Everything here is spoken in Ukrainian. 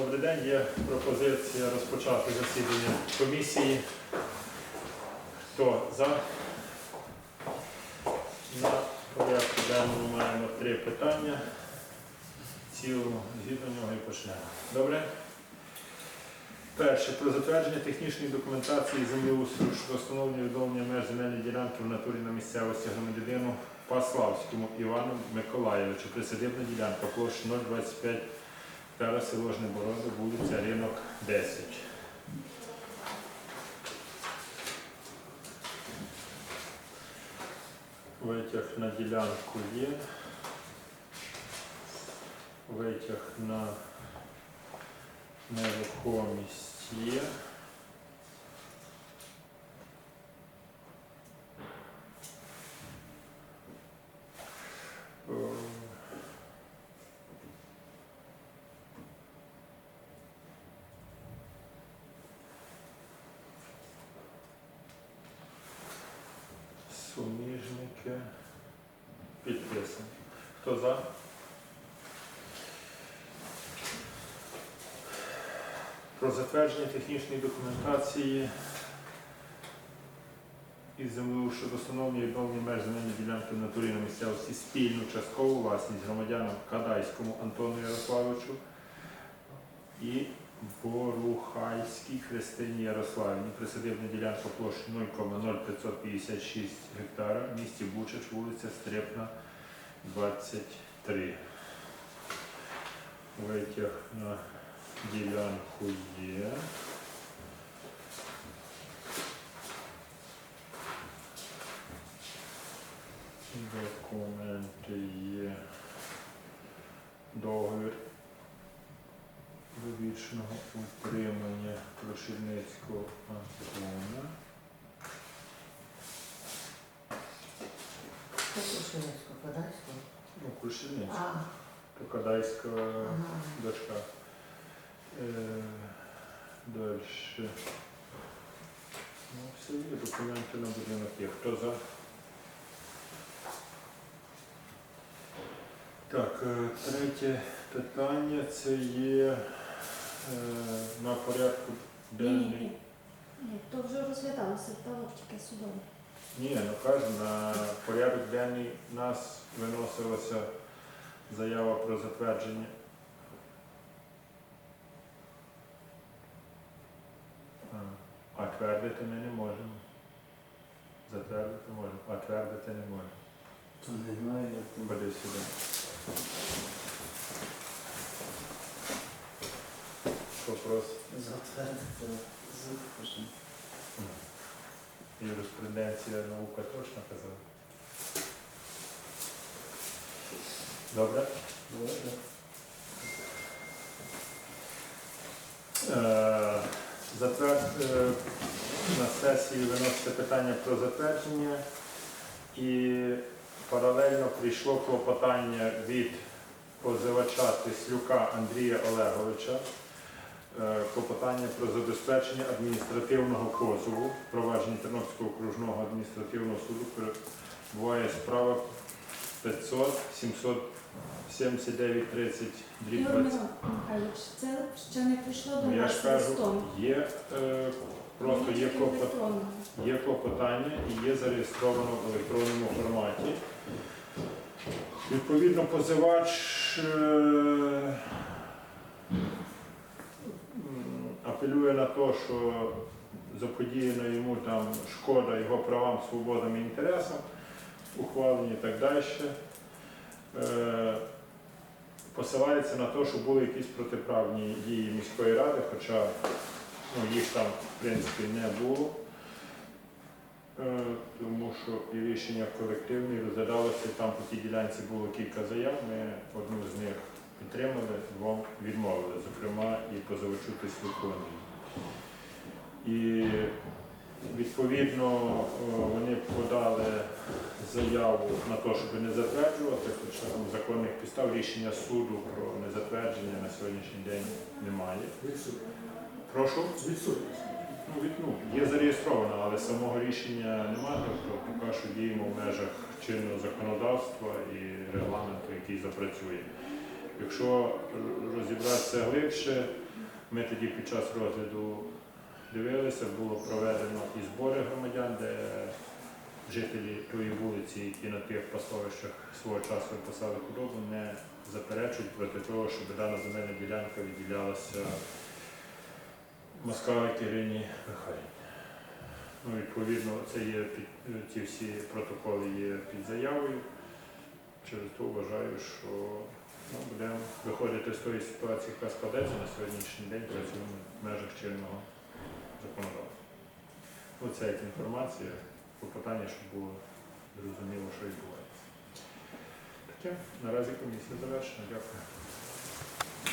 Добрий день. Є пропозиція розпочати засідання комісії. Хто за? На порядку денному маємо три питання. Цілому згідно нього і почнемо. Добре? Перше. Про затвердження технічної документації землеустрою щодо встановлення відновлення меж земельної ділянки в натурі на місцевості громадянину Паславському Івану Миколаєвичу. Присадибна ділянка площа 025 гектара, село Жнеборода, вулиця Ринок 10. Витяг на ділянку є. Витяг на нерухомість є. Е, Суміжники підписані. Хто за? Про затвердження технічної документації із землею щодо встановлення відновлення меж земельної ділянки в натурі на місцевості спільну часткову власність громадянам Кадайському Антону Ярославовичу і Борухайській Христині Ярославівні. присадивна ділянка площі 0,0556 гектара в місті Бучач, вулиця Стрепна, 23. Витяг на ділянку є. Документи є. Договір довічного утримання Крушельницького Антона. Кукушинецьку, Подальську. Ну, Крушельницький. А, То Кадайська ага. дочка. Е, дальше. Ну, все є, документи на будинок є. Хто за? Так, е, третє питання це є на порядку денний. ні, ні, то вже розглядалося, та тільки судове. Ні, ну кажу, на порядок денний нас виносилася заява про затвердження. А, А твердити ми не можемо. Затвердити можемо, а твердити не можемо. То не знаю, як там. Ходи сюди. Вопрос Затвердити юриспруденція наука точно казала. Добре? Добре. Е, Затверд... е, На сесії виноситься питання про затвердження і паралельно прийшло клопотання від позивача Тислюка Андрія Олеговича. Е, Клопотання про забезпечення адміністративного позову провадження Тернопільського окружного адміністративного суду перебуває справа 500 779 30 дріб 20. Михайлович, це ще не прийшло до Ну, я нас ж кажу, листом. є е, просто є Тільки клопот, електронно. є клопотання і є зареєстровано в електронному форматі. Відповідно, позивач е, апелює на те, що заподіяна йому там шкода його правам, свободам і інтересам, ухвалені і так далі. Е, посилається на те, що були якісь протиправні дії міської ради, хоча ну, їх там в принципі не було. Е, Тому що і рішення колективне розглядалося, там по тій ділянці було кілька заяв, ми одну з них підтримали, двом відмовили, зокрема і позивачу Тислюку І відповідно е, вони подали заяву на те, щоб не затверджувати, хоча там законних підстав рішення суду про незатвердження на сьогоднішній день немає. Прошу. Відсутність. Ну, від, ну, є зареєстровано, але самого рішення немає, тобто поки що діємо в межах чинного законодавства і регламенту, який запрацює. Якщо розібратися глибше, ми тоді під час розгляду дивилися, було проведено і збори громадян, де жителі тої вулиці, які на тих пасовищах свого часу випасали худобу, не заперечують проти того, щоб дана земельна ділянка відділялася Москалик Ірині Михайлівні. Ну, відповідно, це є під ці всі протоколи є під заявою. Через то вважаю, що ну, будемо виходити з тої ситуації, яка складеться на сьогоднішній день, працюємо в межах чинного законодавства. Оце як інформація, попитання, щоб було зрозуміло, що відбувається. Таке, наразі комісія завершена. Дякую.